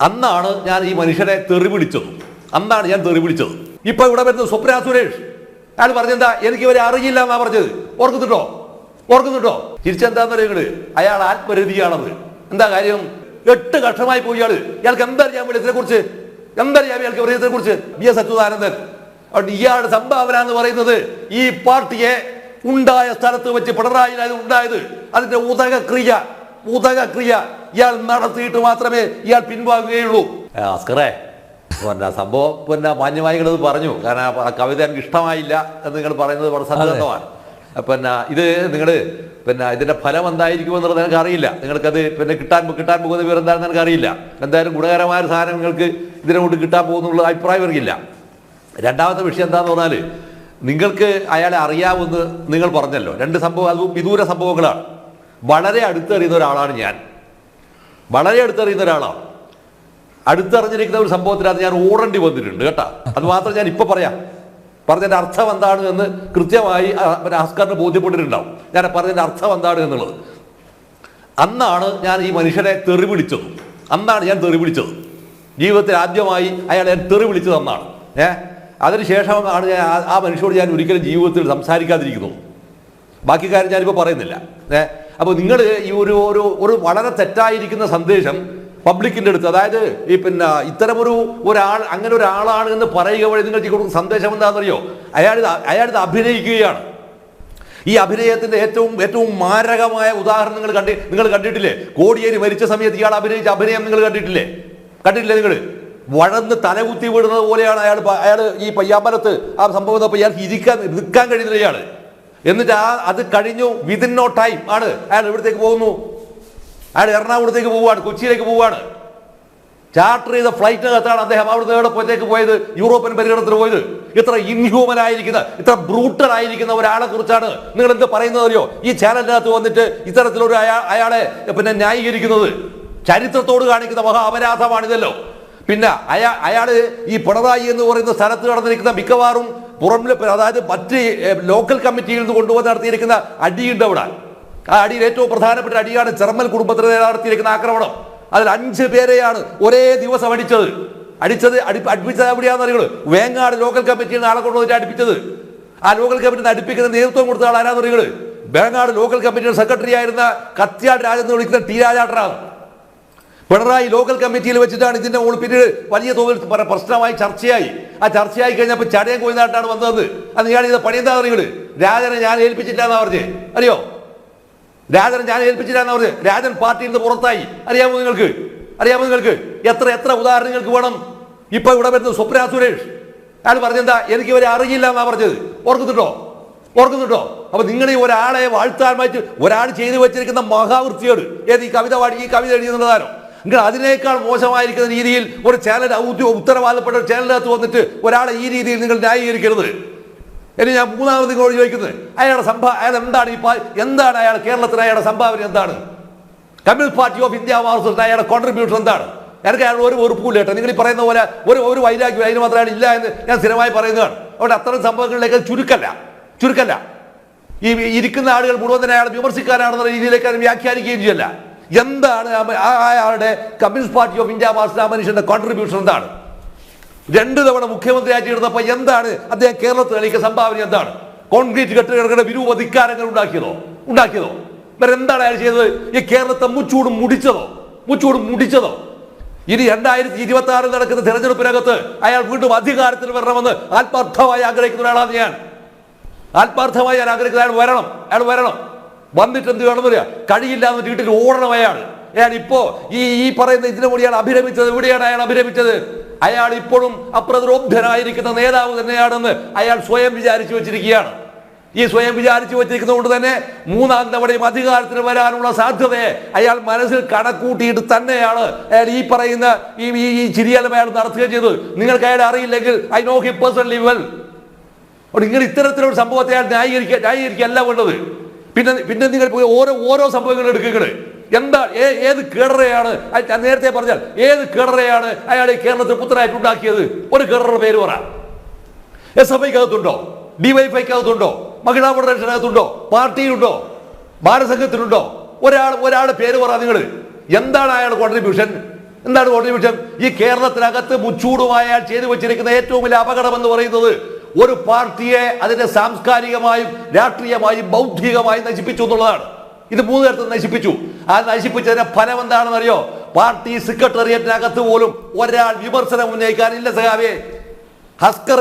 അന്നാണ് ഞാൻ ഈ മനുഷ്യനെ തെറി പിടിച്ചത് അന്നാണ് ഞാൻ തെറി പിടിച്ചത് ഇപ്പൊ ഇവിടെ വരുന്നത് സ്വപ്ന സുരേഷ് അയാൾ പറഞ്ഞെന്താ? എനിക്ക് ഇവരെ അറിയില്ല എന്നാ പറഞ്ഞത്. ഓർക്കുന്നുണ്ടോ? ഓർക്കുന്നുണ്ടോ? തിരിച്ചെന്താന്ന് പറയുന്നത് അയാൾ ആത്മരതിയാണത്. എന്താ കാര്യം? എട്ട് കഷ്ടമായി പോയി ഇയാൾ. ഇയാൾക്ക് എന്തറിയാൻ വേണ്ടി ഇതിനെ കുറിച്ച് എന്തറിയാം ഇയാൾക്ക് പറയുന്നതിനെ കുറിച്ച് ബി എസ് അച്യുതാനന്ദൻ. അതുകൊണ്ട് ഇയാളുടെ സംഭാവന എന്ന് പറയുന്നത് ഈ പാർട്ടിയെ ഉണ്ടായ സ്ഥലത്ത് വെച്ച് പിണറായി ഉണ്ടായത്. അതിന്റെ ഉദകക്രിയ ഉദകക്രിയ ഇയാൾ നടത്തിയിട്ട് മാത്രമേ ഇയാൾ പിൻവാങ്ങുകയുള്ളൂ. അസ്കറേ പിന്നെ സംഭവം പിന്നെ മാന്യമായികളത് പറഞ്ഞു. കാരണം ആ കവിത എനിക്ക് ഇഷ്ടമായില്ല എന്ന് നിങ്ങൾ പറയുന്നത് വളരെ സന്തോഷമാണ് പിന്നെ ഇത് നിങ്ങൾ പിന്നെ ഇതിന്റെ ഫലം എന്തായിരിക്കും എന്നുള്ളത് എനിക്ക് അറിയില്ല നിങ്ങൾക്കത് പിന്നെ കിട്ടാൻ കിട്ടാൻ പോകുന്ന വിവരം എന്താണെന്ന് എനിക്ക് അറിയില്ല എന്തായാലും ഗുണകരമായ ഒരു സാധനം നിങ്ങൾക്ക് ഇതിനെ കൊണ്ട് കിട്ടാൻ പോകുന്നുള്ള അഭിപ്രായം എനിക്കില്ല രണ്ടാമത്തെ വിഷയം എന്താന്ന് പറഞ്ഞാൽ നിങ്ങൾക്ക് അയാളെ അറിയാമെന്ന് നിങ്ങൾ പറഞ്ഞല്ലോ. രണ്ട് സംഭവം അത് വിദൂര സംഭവങ്ങളാണ്. വളരെ അടുത്തറിയുന്ന ഒരാളാണ് ഞാൻ. വളരെ അടുത്തറിയുന്ന ഒരാളാണ് അടുത്തറിഞ്ഞിരിക്കുന്ന ഒരു സംഭവത്തിനകത്ത് ഞാൻ ഓടേണ്ടി വന്നിട്ടുണ്ട് കേട്ടോ. അത് മാത്രം ഞാൻ ഇപ്പൊ പറയാം. പറഞ്ഞതിന്റെ അർത്ഥം എന്താണ് എന്ന് കൃത്യമായി ആസ്കാറിന് ബോധ്യപ്പെട്ടിട്ടുണ്ടാവും. ഞാൻ പറഞ്ഞതിന്റെ അർത്ഥം എന്താണ് എന്നുള്ളത്. അന്നാണ് ഞാൻ ഈ മനുഷ്യനെ തെറി വിളിച്ചത്. അന്നാണ് ഞാൻ തെറി വിളിച്ചത്. ജീവിതത്തിൽ ആദ്യമായി അയാൾ ഞാൻ തെറി വിളിച്ചത് അന്നാണ്. ഏ? അതിനുശേഷമാണ് ഞാൻ ആ- മനുഷ്യനോട് ഞാൻ ഒരിക്കലും ജീവിതത്തിൽ സംസാരിക്കാതിരിക്കുന്നത്. ബാക്കി കാര്യം ഞാനിപ്പോൾ പറയുന്നില്ല. ഏ? അപ്പോൾ നിങ്ങൾ ഈ ഒരു ഒരു ഒരു വളരെ തെറ്റായിരിക്കുന്ന സന്ദേശം പബ്ലിക്കിന്റെ അടുത്ത് അതായത് ഈ പിന്നെ ഇത്തരമൊരു ഒരാൾ അങ്ങനെ ഒരാളാണ് എന്ന് പറയുക വഴി നിങ്ങൾ കൊടുക്കുന്ന സന്ദേശം എന്താണെന്നറിയോ? അയാൾ ഇത് അഭിനയിക്കുകയാണ്. ഈ അഭിനയത്തിന്റെ ഏറ്റവും ഏറ്റവും മാരകമായ ഉദാഹരണങ്ങൾ കണ്ടി നിങ്ങൾ കണ്ടിട്ടില്ലേ? കോടിയേരി മരിച്ച സമയത്ത് ഇയാൾ അഭിനയിച്ച അഭിനയം നിങ്ങൾ കണ്ടിട്ടില്ലേ? കണ്ടിട്ടില്ലേ നിങ്ങൾ വഴന്ന് തലകുത്തി വിടുന്നത് പോലെയാണ് അയാൾ അയാൾ ഈ പയ്യാമ്പലത്ത് ആ സംഭവം ഇയാൾക്ക് ഇരിക്കാൻ നിൽക്കാൻ കഴിയുന്നില്ല ഇയാൾ എന്നിട്ട് ആ അത് കഴിഞ്ഞു വിതിൻ നോ ടൈം ആണ്. അയാൾ എവിടത്തേക്ക് പോകുന്നു? അയാൾ എറണാകുളത്തേക്ക് പോവുകയാണ് കൊച്ചിയിലേക്ക് പോവുകയാണ്. ചാർട്ടർ ചെയ്ത ഫ്ലൈറ്റിനകത്താണ് അദ്ദേഹം അവിടുന്ന് എവിടെ പോയത്തേക്ക് പോയത്? യൂറോപ്യൻ പര്യടനത്തിന് പോയത്. ഇത്ര ഇൻഹ്യൂമൻ ആയിരിക്കുന്ന ഇത്ര ബ്രൂട്ടൽ ആയിരിക്കുന്ന ഒരാളെ കുറിച്ചാണ് നിങ്ങൾ എന്ത് പറയുന്നത് അറിയോ? ഈ ചാനലിനകത്ത് വന്നിട്ട് ഇത്തരത്തിലൊരു അയാ അയാളെ പിന്നെ ന്യായീകരിക്കുന്നത്. ചരിത്രത്തോട് കാണിക്കുന്ന മഹാ അപരാധമാണിതല്ലോ. പിന്നെ അയാ അയാൾ ഈ പിണറായി എന്ന് പറയുന്ന സ്ഥലത്ത് നടന്നിരിക്കുന്ന മിക്കവാറും പുറം അതായത് മറ്റ് ലോക്കൽ കമ്മിറ്റിയിൽ നിന്ന് കൊണ്ടുവന്ന് നടത്തിയിരിക്കുന്ന അടിയുണ്ട് അവിടെ. ആ അടിയിൽ ഏറ്റവും പ്രധാനപ്പെട്ട അടിയാണ് ചെർമ്മൽ കുടുംബത്തിന് നടത്തിയിരിക്കുന്ന ആക്രമണം. അതിൽ അഞ്ച് പേരെയാണ് ഒരേ ദിവസം അടിച്ചത്. അടിച്ചത് അടി അടുപ്പിച്ചത് എവിടെയാണെന്ന് അറിയുള്ളൂ വേങ്ങാട് ലോക്കൽ കമ്മിറ്റിയിൽ നിന്ന് ആളെ കൊണ്ടുവന്നിട്ട് അടുപ്പിച്ചത്. ആ ലോക്കൽ കമ്മിറ്റി അടുപ്പിക്കുന്ന നേതൃത്വം കൊടുത്ത ആൾ ആരാന്ന് വേങ്ങാട് ലോക്കൽ കമ്മിറ്റിയുടെ സെക്രട്ടറി ആയിരുന്ന കത്യാട് രാജെന്ന് വിളിക്കുന്ന ടി രാജാട്ടനാണ്. പിണറായി ലോക്കൽ കമ്മിറ്റിയിൽ വെച്ചിട്ടാണ് ഇതിന്റെ മുകളിൽ പിന്നീട് വലിയ തോതിൽ പ്രശ്നമായി ചർച്ചയായി. ആ ചർച്ചയായി കഴിഞ്ഞപ്പോൾ ചടയം കോയിനാട്ടാണ് വന്നത്. അത് ഇയാൾ ഇത് എന്താ അറിയുള്ളൂ രാജനെ ഞാൻ ഏൽപ്പിച്ചില്ല എന്നാ അറിയോ? രാജനെ ഞാൻ ഏൽപ്പിച്ചില്ല എന്നാ പറഞ്ഞത് രാജൻ പാർട്ടിയിൽ നിന്ന് പുറത്തായി. അറിയാമോ നിങ്ങൾക്ക്? അറിയാമോ നിങ്ങൾക്ക്? എത്ര എത്ര ഉദാഹരണങ്ങൾക്ക് വേണം? ഇപ്പൊ ഇവിടെ വരുന്നത് സ്വപ്ന സുരേഷ്. അയാൾ പറഞ്ഞെന്താ എനിക്ക് ഇവരെ അറിയില്ല എന്നാ പറഞ്ഞത്. ഓർക്കുന്നുണ്ടോ? ഓർക്കുന്നുണ്ടോ? അപ്പൊ നിങ്ങൾ ഈ ഒരാളെ വാഴ്ത്താൻ വായിച്ച് ഒരാൾ ചെയ്തു വെച്ചിരിക്കുന്ന മഹാവൃത്തിയോട് ഏത് ഈ കവിത പാടി ഈ കവിത എഴുതിയെന്നുള്ളതാണോ നിങ്ങൾ അതിനേക്കാൾ മോശമായിരിക്കുന്ന രീതിയിൽ ഒരു ചാനൽ ഉത്തരവാദപ്പെട്ട ഒരു ചാനലിനകത്ത് വന്നിട്ട് ഒരാളെ ഈ രീതിയിൽ നിങ്ങൾ ന്യായീകരിക്കരുത്. ഇനി ഞാൻ മൂന്നാമത് നിങ്ങളോട് ചോദിക്കുന്നത് അയാളുടെ സംഭാ അയാൾ എന്താണ് ഈ എന്താണ് അയാൾ കേരളത്തിന് അയാളുടെ സംഭാവന എന്താണ്? Communist party of India Marxist അയാളുടെ കോൺട്രിബ്യൂഷൻ എന്താണ്? എനിക്ക് അയാൾ ഒരു വെറുപ്പില്ല കേട്ടോ. നിങ്ങൾ ഈ പറയുന്ന പോലെ ഒരു ഒരു വൈരാഗ്യം അതിന് മാത്രം അയാൾ ഇല്ല എന്ന് ഞാൻ സ്ഥിരമായി പറയുന്നതാണ്. അതുകൊണ്ട് അത്തരം സംഭവങ്ങളിലേക്ക് ചുരുക്കല്ല. ചുരുക്കല്ല. ഈ ഇരിക്കുന്ന ആളുകൾ മുഴുവൻ തന്നെ അയാൾ വിമർശിക്കാനാണെന്ന രീതിയിലേക്ക് വ്യാഖ്യാനിക്കുകയും ചെയ്യല്ല. എന്താണ് അയാളുടെ കമ്മ്യൂണിസ്റ്റ് പാർട്ടി ഓഫ് ഇന്ത്യ മനുഷ്യന്റെ കോൺട്രിബ്യൂഷൻ എന്താണ്? രണ്ട് തവണ മുഖ്യമന്ത്രിയായിട്ട് ഇരുന്നപ്പോൾ എന്താണ് അദ്ദേഹം കേരളത്തിൽ നൽകിയ സംഭാവന എന്താണ്? കോൺക്രീറ്റ് കെട്ടുകളുടെ വിരൂപ അധികാരങ്ങൾ ഉണ്ടാക്കിയതോ? ഉണ്ടാക്കിയതോ? വേറെ എന്താണ് അയാൾ ചെയ്തത്? ഈ കേരളത്തെ മുച്ചൂടും മുടിച്ചതോ? മുച്ചൂടും മുടിച്ചതോ? ഇനി രണ്ടായിരത്തി ഇരുപത്തി ആറിൽ നടക്കുന്ന തെരഞ്ഞെടുപ്പിനകത്ത് അയാൾ വീണ്ടും അധികാരത്തിൽ വരണമെന്ന് ആത്മാർത്ഥമായി ആഗ്രഹിക്കുന്ന ഒരാളാണ് ഞാൻ. ആത്മാർത്ഥമായി ഞാൻ ആഗ്രഹിക്കുന്ന അയാൾ വരണം. അയാൾ വരണം. വന്നിട്ട് എന്ത് വേണമെന്ന് പറയാ കഴിയില്ല എന്ന് വീട്ടിൽ ഓടണം അയാൾ. അയാൾ ഇപ്പോ ഈ ഈ പറയുന്ന ഇതിനു കൂടിയാണ് അഭിരമിച്ചത്. എവിടെയാണ് അയാൾ അഭിരമിച്ചത്? അയാൾ ഇപ്പോഴും അപ്രതിരോധനായിരിക്കുന്ന നേതാവ് തന്നെയാണെന്ന് അയാൾ സ്വയം വിചാരിച്ചു വെച്ചിരിക്കുകയാണ്. ഈ സ്വയം വിചാരിച്ചു വെച്ചിരിക്കുന്നത് കൊണ്ട് തന്നെ മൂന്നാം തവണയും അധികാരത്തിൽ വരാനുള്ള സാധ്യതയെ അയാൾ മനസ്സിൽ കണക്കൂട്ടിയിട്ട് തന്നെയാണ് അയാൾ ഈ പറയുന്ന ഈ ഈ- ചിരിയലം അയാൾ നടത്തുകയും ചെയ്തത്. നിങ്ങൾക്ക് അയാൾ അറിയില്ലെങ്കിൽ I know he personally well. നിങ്ങൾ ഇത്തരത്തിലൊരു സംഭവത്തെ അയാൾ ന്യായീകരിക്കുക ന്യായീകരിക്കുക അല്ല വേണ്ടത്. പിന്നെ പിന്നെ നിങ്ങൾ പോയി ഓരോ ഓരോ സംഭവങ്ങൾ എടുക്കുക എന്താ ഏത് കേടറയാണ് നേരത്തെ പറഞ്ഞാൽ ഏത് കേടറയാണ് അയാൾ കേരളത്തിൽ പുത്രനായിട്ട് ഉണ്ടാക്കിയത്? ഒരു കേടറ പേര് പറ. S F ഐക്കകത്തുണ്ടോ? ഡിവൈഫൈക്കകത്തുണ്ടോ മഹിളാ ഫെഡറേഷനകത്തുണ്ടോ? പാർട്ടിയിലുണ്ടോ? ഭാരസംഘത്തിനുണ്ടോ ഒരാൾ ഒരാൾ പേര് പറ നിങ്ങൾ. എന്താണ് അയാൾ കോൺട്രിബ്യൂഷൻ എന്താണ് കോൺട്രിബ്യൂഷൻ ഈ കേരളത്തിനകത്ത് മുച്ചൂടുമായ ചെയ്തു വെച്ചിരിക്കുന്ന ഏറ്റവും വലിയ അപകടം എന്ന് പറയുന്നത് ഒരു പാർട്ടിയെ അതിന്റെ സാംസ്കാരികമായും രാഷ്ട്രീയമായും ബൗദ്ധികമായും നശിപ്പിച്ചു എന്നുള്ളതാണ്. ഇത് മൂന്ന് തരത്തിൽ നശിപ്പിച്ചു. ആ നശിപ്പിച്ചതിന്റെ ഫലം എന്താണെന്ന് അറിയോ പാർട്ടി സെക്രട്ടേറിയറ്റിനകത്ത് പോലും ഒരാൾ വിമർശനം ഉന്നയിക്കാനില്ല സഖാവേ.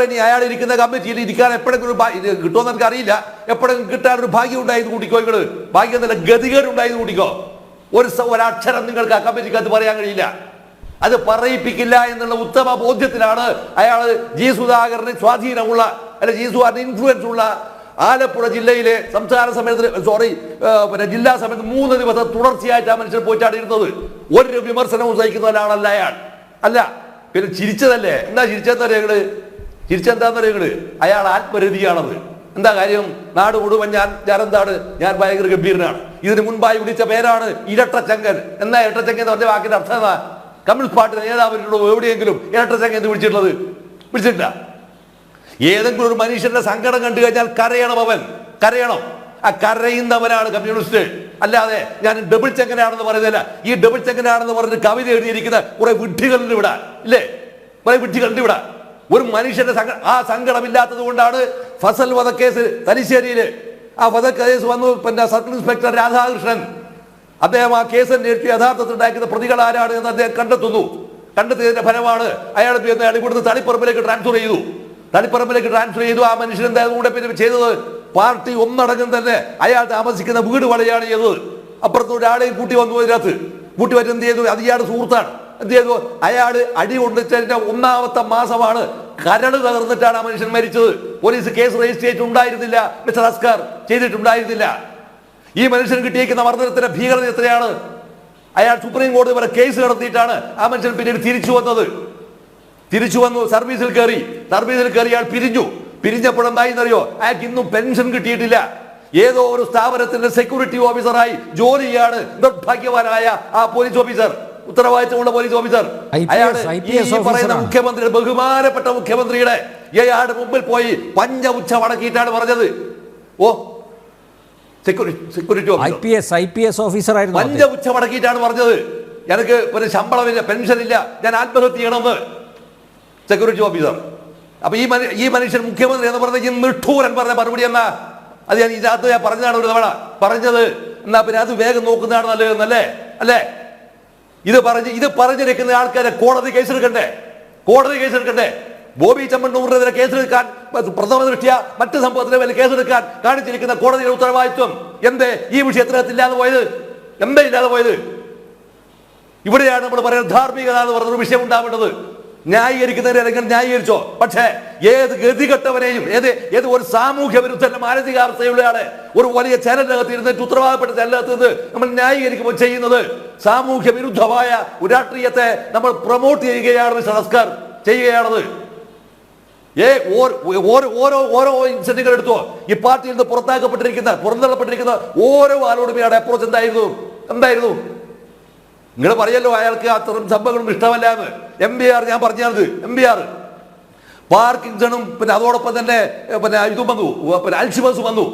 ഇനി അയാൾ ഇരിക്കുന്ന കമ്മിറ്റിയിൽ ഇരിക്കാൻ എപ്പോഴെങ്കിലും ഒരു കിട്ടുമെന്ന് എനിക്ക് അറിയില്ല എപ്പോഴെങ്കിലും കിട്ടാൻ ഒരു ഭാഗ്യം ഉണ്ടായത് കൂട്ടിക്കോ ഇങ്ങൾ? ഭാഗ്യം ഗതികേട് ഉണ്ടായിരുന്നു കൂട്ടിക്കോ? ഒരു ഒരക്ഷരം നിങ്ങൾക്ക് ആ കമ്മിറ്റിക്കകത്ത് പറയാൻ കഴിയില്ല. അത് പറയിപ്പിക്കില്ല എന്നുള്ള ഉത്തമ ബോധ്യത്തിലാണ് അയാൾ ജി സുധാകരന് സ്വാധീനമുള്ള അല്ലെ ജി സുധാകരന് ഇൻഫ്ലുവൻസ് ഉള്ള ആലപ്പുഴ ജില്ലയിലെ സംസ്ഥാന സമയത്ത് സോറി പിന്നെ ജില്ലാ സമയത്ത് മൂന്ന് ദിവസം തുടർച്ചയായിട്ട് ആ മനുഷ്യൻ പോയിട്ടാണ് ഇരുന്നത് ഒരു വിമർശനവും സഹിക്കുന്ന ഒരാളല്ല അയാൾ. അല്ല പിന്നെ ചിരിച്ചതല്ലേ? എന്താ ചിരിച്ചെന്താ രേഖകൾ ചിരിച്ചെന്താന്ന് രേഖകൾ അയാൾ ആത്മരതിയാണത്. എന്താ കാര്യം? നാട് മുഴുവൻ ഞാൻ ഞാൻ എന്താണ്? ഞാൻ ഭയങ്കര ഗംഭീരനാണ്. ഇതിന് മുൻപായി വിളിച്ച പേരാണ് ഇരട്ടച്ചങ്കൻ. എന്നാ ഇരട്ടച്ചങ്കൻ എന്ന് പറഞ്ഞ വാക്കിന്റെ അർത്ഥം എന്താ? കമ്മ്യൂണിസ്റ്റ് പാർട്ടി നേതാവിനോട് എവിടെയെങ്കിലും ഇരട്ടച്ചങ്കൻ എന്ന് വിളിച്ചിട്ടുള്ളത്? വിളിച്ചിട്ടില്ല. ഏതെങ്കിലും ഒരു മനുഷ്യന്റെ സങ്കടം കണ്ടു കഴിഞ്ഞാൽ കരയണം അവൻ. കരയണം. ആ കരയുന്നവനാണ് കമ്മ്യൂണിസ്റ്റ്. അല്ലാതെ ഞാൻ ഡബിൾ ചെങ്കനാണെന്ന് പറയുന്നില്ല ഈ ഡബിൾ ചെങ്കനാണെന്ന് പറഞ്ഞ് കവിത എഴുതിയിരിക്കുന്ന കുറെ വിഡ്ഢികളുണ്ട് ഇവിടെ. ഇല്ലേ? കുറെ വിഡ്ഢികളുണ്ട് ഇവിടെ. ഒരു മനുഷ്യന്റെ സങ്കടം ആ സങ്കടമില്ലാത്തത് കൊണ്ടാണ് ഫസൽ വധക്കേസ് തലശ്ശേരിയിൽ. ആ വധക്കേസ് വന്നു പിന്നെ സർക്കിൾ ഇൻസ്പെക്ടർ രാധാകൃഷ്ണൻ. അദ്ദേഹം ആ കേസ് അന്വേഷിച്ച് യഥാർത്ഥത്തിൽ ഉണ്ടാക്കുന്ന പ്രതികൾ ആരാണ് എന്ന് അദ്ദേഹം കണ്ടെത്തുന്നു. കണ്ടെത്തിയതിന്റെ ഫലമാണ് അയാൾ പിന്നെ ഇവിടുന്ന് തളിപ്പറമ്പിലേക്ക് ട്രാൻസ്ഫർ ചെയ്തു. തളിപ്പറമ്പിലേക്ക് ട്രാൻസ്ഫർ ചെയ്തു. ആ മനുഷ്യൻ എന്തായാലും കൂടെ പിന്നെ ചെയ്തത്? പാർട്ടി ഒന്നടങ്കം തന്നെ അയാൾ താമസിക്കുന്ന വീട് വളയാണ് ചെയ്തത്. അപ്പുറത്ത് ഒരാളെയും കൂട്ടി വന്നു അതിനകത്ത്. കൂട്ടി വരുന്നത് ചെയ്തു? അത് ഇയാളുടെ സുഹൃത്താണ്. എന്ത് ചെയ്തു? അയാൾ അടി കൊണ്ടിച്ചതിന്റെ ഒന്നാമത്തെ മാസമാണ് കരട് തകർന്നിട്ടാണ് ആ മനുഷ്യൻ മരിച്ചത്. പോലീസ് കേസ് രജിസ്റ്റർ ചെയ്തിട്ടുണ്ടായിരുന്നില്ല. മിസ്റ്റർ അസ്കർ ചെയ്തിട്ടുണ്ടായിരുന്നില്ല. ഈ മനുഷ്യൻ കിട്ടിയേക്കുന്ന മർദ്ദനത്തിന്റെ ഭീകരത എത്രയാണ്? അയാൾ സുപ്രീം കോടതി വരെ കേസ് നടത്തിയിട്ടാണ് ആ മനുഷ്യൻ പിന്നീട് തിരിച്ചു വന്നത്. തിരിച്ചു വന്നു സർവീസിൽ കയറി. സർവീസിൽ കയറി അയാൾ പിരിഞ്ഞു. പിരിഞ്ഞപ്പോൾ എന്തായിന്നറിയോ? അയാൾക്ക് ഇന്നും പെൻഷൻ കിട്ടിയിട്ടില്ല. ഏതോ ഒരു സ്ഥാപനത്തിന്റെ സെക്യൂരിറ്റി ഓഫീസറായി ജോലി ചെയ്യാണ് നിർഭാഗ്യവാനായ ആ പോലീസ് ഓഫീസർ ഉത്തരവാദിത്തമുള്ള പോലീസ് ഓഫീസർ അയാൾ ഈ പറയുന്ന മുഖ്യമന്ത്രിയുടെ മുഖ്യമന്ത്രി ബഹുമാനപ്പെട്ട മുഖ്യമന്ത്രിയുടെ ഇയാളുടെ മുമ്പിൽ പോയി പഞ്ച ഉച്ച വടക്കിയിട്ടാണ് പറഞ്ഞത്. ഓ security I officer P S I P S ഓഫീസറായിരുന്നു പഞ്ച അദ്ദേഹം. ഉച്ച മടക്കിയിട്ടാണ് പറഞ്ഞത്. എനിക്ക് ഒരു ശമ്പളമില്ല പെൻഷൻ ഇല്ല. ഞാൻ ആത്മഹത്യ ചെയ്യണമെന്ന്. സെക്യൂരിറ്റി ഓഫീസർ അപ്പൊ ഈ ഈ മനുഷ്യൻ മുഖ്യമന്ത്രി എന്ന് പറഞ്ഞ ഈ നിഷ്ഠൂരൻ പറഞ്ഞ മറുപടി എന്നാ? അത് ഞാൻ ഇതിനകത്ത് ഞാൻ പറഞ്ഞതാണ് ഒരു തവണ. പറഞ്ഞത് എന്നാ പിന്നെ അത് വേഗം നോക്കുന്നതാണ് നല്ലതെന്നല്ലേ അല്ലേ? ഇത് പറഞ്ഞ് ഇത് പറഞ്ഞിരിക്കുന്ന ആൾക്കാരെ കോടതി കേസെടുക്കണ്ടേ കോടതി കേസെടുക്കണ്ടേ ബോബി ചമ്മണ്ണൂറിനെതിരെ കേസെടുക്കാൻ പ്രഥമ ദൃഷ്ടിയ മറ്റ് സംഭവത്തിന് മേലെ കേസെടുക്കാൻ കാണിച്ചിരിക്കുന്ന കോടതിയുടെ ഉത്തരവാദിത്വം. എന്തേ? ഈ വിഷയത്തിനകത്ത് ഇല്ലാതെ പോയത്? എന്തേ ഇല്ലാതെ പോയത്? ഇവിടെയാണ് നമ്മൾ പറയുന്നത് ധാർമ്മികത എന്ന് പറഞ്ഞൊരു വിഷയം ഉണ്ടാവേണ്ടത്. ന്യായീകരിക്കുന്നതിനെ അല്ലെങ്കിൽ ന്യായീകരിച്ചോ? പക്ഷേ ഏത് ഗതികെട്ടവനെയും ഏത് ഏത് ഒരു സാമൂഹ്യ വിരുദ്ധന്റെ മാനസികാവസ്ഥയുള്ളയാളെ ഒരു വലിയ ചാനലിനകത്ത് ഇരുന്നിട്ട് ഉത്തരവാദപ്പെട്ട ചാനലിനകത്ത് നിന്ന് നമ്മൾ ന്യായീകരിക്കുമ്പോൾ ചെയ്യുന്നത് സാമൂഹ്യ വിരുദ്ധമായ ഒരു രാഷ്ട്രീയത്തെ നമ്മൾ പ്രൊമോട്ട് ചെയ്യുകയാണ് അസ്കർ ചെയ്യുകയാണത്. ഏ ഓരോ ഓരോ ഓരോ ഇൻസെന്റീവുകൾ എടുത്തോ. ഈ പാർട്ടിയിൽ നിന്ന് പുറത്താക്കപ്പെട്ടിരിക്കുന്ന പുറന്തള്ളപ്പെട്ടിരിക്കുന്ന ഓരോ ആളോടും ഇയാളുടെ അപ്രോച്ച് എന്തായിരുന്നു? എന്തായിരുന്നു? നിങ്ങൾ പറയല്ലോ അയാൾക്ക് അത്തരം സംഭവങ്ങളും ഇഷ്ടമല്ല എന്ന് എം ബി ആർ ഞാൻ പറഞ്ഞത് എം ബി ആർ പാർക്കിൻസണും പിന്നെ അതോടൊപ്പം തന്നെ പിന്നെ ഇതും വന്നു. പിന്നെ അൽഷിമസ് വന്നു.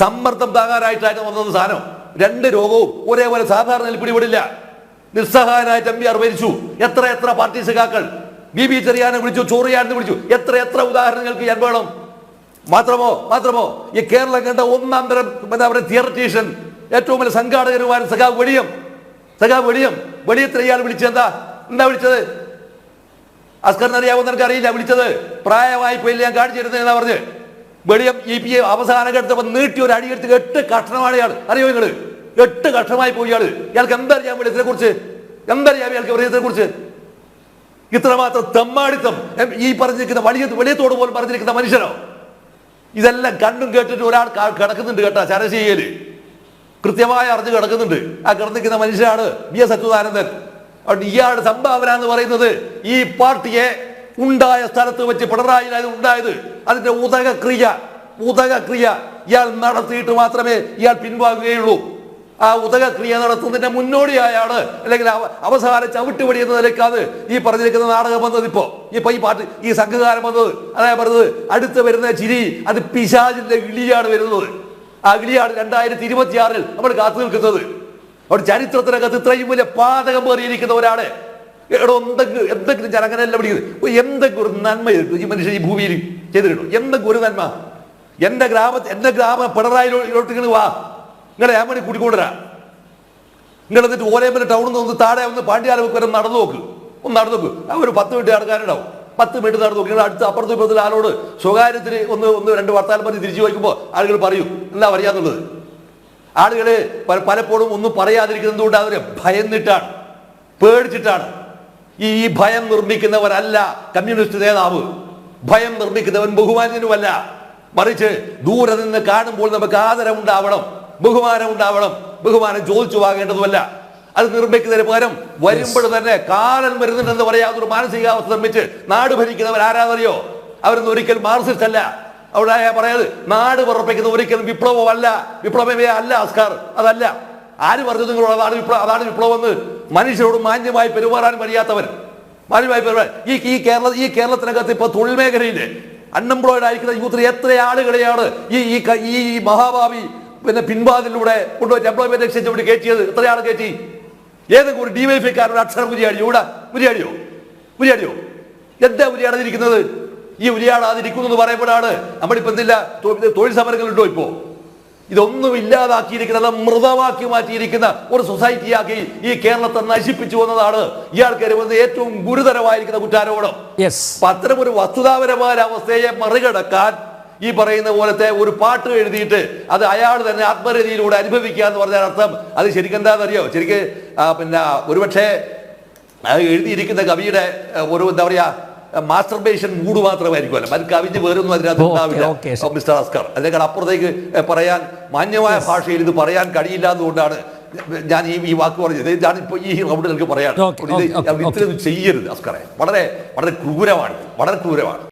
സമ്മർദ്ദം താങ്ങാനായിട്ടാണ് വന്നത് സാധനം. രണ്ട് രോഗവും ഒരേപോലെ സാധാരണയിൽ പിടിപെടില്ല. നിസ്സഹായനായിട്ട് എം ബി ആർ മരിച്ചു എത്ര എത്ര പാർട്ടി സഖാക്കൾ ബി ബി ചെറിയാനെ വിളിച്ചു ചോറിയാനെ വിളിച്ചു. എത്ര എത്ര ഉദാഹരണങ്ങൾക്ക് ഞാൻ വേണം? മാത്രമോ മാത്രമോ? ഈ കേരളം കണ്ട ഒന്നാം തരം എന്താ പറയുക ഏറ്റവും വലിയ സംഘാടകരുമായ സഖാവ് വെളിയം. സഖാവ് വെളിയം. വെളിയത്തിൽ ഇയാൾ വിളിച്ചത് എന്താ? എന്താ വിളിച്ചത്? അസ്കറിന് അറിയാവുന്ന എനിക്ക് അറിയില്ല വിളിച്ചത്. പ്രായമായി പോയില്ല ഞാൻ കാണിച്ചിരുന്നത് എന്നാ പറഞ്ഞ്. വെളിയം ഇ പി എ അവസാന ഘട്ടത്തിൽ നീട്ടി ഒരു അടിയെടുത്ത് എട്ട് കഷ്ണമാണ് ഇയാൾ. അറിയോ നിങ്ങൾ എട്ട് കഷ്ണമായി പോയി ഇയാൾ. ഇയാൾക്ക് എന്തറിയാം വെളിയത്തിനെ കുറിച്ച്? എന്തറിയാം ഇയാൾക്ക് വെളിയത്തിനെ കുറിച്ച്? ഇത്രമാത്രം തമ്മാടിത്തം. ഈ പറഞ്ഞിരിക്കുന്ന വലിയ വെളിയത്തോട് പോലും പറഞ്ഞിരിക്കുന്ന മനുഷ്യനോ? ഇതെല്ലാം കണ്ടും കേട്ടിട്ട് ഒരാൾ കിടക്കുന്നുണ്ട് കേട്ടാ ചരശീയയിൽ കൃത്യമായി അറിഞ്ഞ് കിടക്കുന്നുണ്ട്. ആ കിടന്നിരിക്കുന്ന മനുഷ്യനാണ് വി എസ് അച്യുതാനന്ദൻ. അതുകൊണ്ട് ഇയാളുടെ സംഭാവന എന്ന് പറയുന്നത് ഈ പാർട്ടിയെ ഉണ്ടായ സ്ഥലത്ത് വെച്ച് പിണറായി ഉണ്ടായത്. അതിന്റെ ഉദകക്രിയ ഉദകക്രിയ ഇയാൾ നടത്തിയിട്ട് മാത്രമേ ഇയാൾ പിൻവാങ്ങുകയുള്ളൂ. ആ ഉദകക്രിയ നടത്തുന്നതിന്റെ മുന്നോടിയായാണ് അല്ലെങ്കിൽ അവ- അവസാന ചവിട്ടുപടി എന്ന നിലക്കാതെ ഈ പറഞ്ഞിരിക്കുന്ന നാടകം വന്നത് ഇപ്പോ. ഇപ്പൊ ഈ പാട്ട് ഈ സംഘകാരം വന്നത്. അതായത് പറഞ്ഞത് അടുത്ത് വരുന്ന ചിരി അത് പിശാചിന്റെ ഇളിയാണ് വരുന്നത്. ആ ഇളിയാണ് രണ്ടായിരത്തി ഇരുപത്തിയാറിൽ നമ്മൾ കാത്തു നിൽക്കുന്നത്. അവിടെ ചരിത്രത്തിനകത്ത് ഇത്രയും വലിയ പാതകം പേറിയിരിക്കുന്ന ഒരാൾ എടോ എന്തെങ്കിലും എന്തെങ്കിലും ഞാൻ അങ്ങനെയല്ല പിടിക്കുന്നത് എന്തെങ്കിലും ഒരു നന്മ ഈ മനുഷ്യൻ ഈ ഭൂമിയിൽ ചെയ്തിട്ടുണ്ടോ? എന്തെങ്കിലും ഒരു നന്മ? എന്റെ ഗ്രാമ എന്റെ ഗ്രാമ ഇങ്ങനെ വാ. ഞാൻ വേണ്ടി കൂട്ടിക്കൊണ്ടുവരാ. നിങ്ങൾ എന്നിട്ട് ഓലയമ്പല ടൗണിൽ നിന്ന് ഒന്ന് താഴെ ഒന്ന് പാണ്ഡ്യാലൊക്കെ വരെ നടന്നു നോക്ക്. ഒന്ന് നടന്നു നോക്ക്. ഒരു പത്ത് മിനിറ്റ് ആൾക്കാരുണ്ടാവും. പത്ത് മിനിറ്റ് നടന്നു നോക്കി. നിങ്ങൾ അടുത്ത് അപ്പുറത്ത് ഇപ്പുറത്തും ആളോട് സ്വകാര്യത്തിന് ഒന്ന് ഒന്ന് രണ്ട് വർത്താനം പറഞ്ഞ് തിരിച്ചു വയ്ക്കുമ്പോൾ ആളുകൾ പറയും എന്താ പറയാന്നുള്ളത് ആളുകൾ പലപ്പോഴും ഒന്നും പറയാതിരിക്കുന്നത് കൊണ്ട് അവരെ ഭയന്നിട്ടാണ് പേടിച്ചിട്ടാണ്. ഈ ഭയം നിർമ്മിക്കുന്നവരല്ല കമ്മ്യൂണിസ്റ്റ് നേതാവ്. ഭയം നിർമ്മിക്കുന്നവൻ ബഹുമാന്യനുമല്ല. മറിച്ച് ദൂരെ നിന്ന് കാണുമ്പോൾ നമുക്ക് ആദരം ഉണ്ടാവണം ബഹുമാനം ഉണ്ടാവണം. ബഹുമാനം ചോദിച്ചു വാങ്ങേണ്ടതുമല്ല. അത് നിർമ്മിക്കുന്നതിന് പകരം വരുമ്പോൾ തന്നെ കാലൻ വരുന്നുണ്ടെന്ന് പറയാതൊരു മാനസികാവസ്ഥ നിർമ്മിച്ച് നാട് ഭരിക്കുന്നവർ ആരാധനയോ അവരൊന്നും ഒരിക്കൽ മാർസിസ്റ്റ് അല്ല. അവിടെ പറയാത് നാട് പറപ്പിക്കുന്ന ഒരിക്കലും വിപ്ലവമല്ല. വിപ്ലവമേ അല്ല അസ്കാർ. അതല്ല. ആര് പറഞ്ഞു നിങ്ങളോട് അതാണ് വിപ്ലവം? അതാണ് വിപ്ലവം എന്ന് മനുഷ്യരോട് മാന്യമായി പെരുമാറാൻ കഴിയാത്തവർ മാന്യമായി പെരുമാറാൻ ഈ ഈ കേരള ഈ കേരളത്തിനകത്ത് ഇപ്പൊ തൊഴിൽ മേഖലയിൽ അൺഎംപ്ലോയിഡ് ആയിരിക്കുന്ന യൂത്തിൽ എത്ര ആളുകളെയാണ് ഈ ഈ മഹാഭാവി പിന്നെ പിൻവാതിലൂടെ കൊണ്ടുപോയി എംപ്ലോയ്മെന്റ് എക്സ്ചേഞ്ച് ഇവിടെ കയറ്റിയത്. എത്രയാണ് കയറ്റി? ഏതെങ്കിലും ഒരു ഡിവൈഫൈക്കാരുടെ അക്ഷരം ഉരിയാടിയോ? ഇവിടെ ഉരിയാടിയോ? ഉരിയാടിയോ? എന്താ ഉരിയാടാതിരിക്കുന്നത് ഈ ഉരിയാടാതിരിക്കുന്നു എന്ന് പറയുമ്പോഴാണ് നമ്മളിപ്പോ എന്തില്ല തൊഴിൽ സമരങ്ങളുണ്ടോ ഇപ്പോ? ഇതൊന്നും ഇല്ലാതാക്കിയിരിക്കുന്നത് മൃതമാക്കി മാറ്റിയിരിക്കുന്ന ഒരു സൊസൈറ്റിയാക്കി ഈ കേരളത്തെ നശിപ്പിച്ചു വന്നതാണ് വന്ന് ഏറ്റവും ഗുരുതരമായിരിക്കുന്ന കുറ്റാരോപണം. അത്തരം ഒരു വസ്തുതാപരമായ അവസ്ഥയെ മറികടക്കാൻ ഈ പറയുന്ന പോലത്തെ ഒരു പാട്ട് എഴുതിയിട്ട് അത് അയാൾ തന്നെ ആത്മരതിയിലൂടെ അനുഭവിക്കുക എന്ന് പറഞ്ഞാൽ അർത്ഥം അത് ശരിക്കും എന്താണെന്നറിയോ? ശരിക്ക് പിന്നെ ഒരുപക്ഷെ എഴുതിയിരിക്കുന്ന കവിയുടെ ഒരു എന്താ പറയാ മാസ്റ്റർബേഷൻ മൂഡ് മാത്രമായിരിക്കുമല്ലോ. മറ്റ് കവിഞ്ഞ് വേറൊന്നും അതിനകത്ത് ഉണ്ടാവില്ല. മിസ്റ്റർ അസ്കർ അതിനേക്കാൾ അപ്പുറത്തേക്ക് പറയാൻ മാന്യമായ ഭാഷയിൽ ഇത് പറയാൻ കഴിയില്ല എന്നുകൊണ്ടാണ് ഞാൻ ഈ ഈ വാക്ക് പറഞ്ഞത്. ഞാൻ ഇപ്പോൾ ഈ റൗണ്ട് നിങ്ങൾക്ക് പറയാം ഇത് ചെയ്യരുത് അസ്കറെ വളരെ വളരെ ക്രൂരമാണ് വളരെ ക്രൂരമാണ്.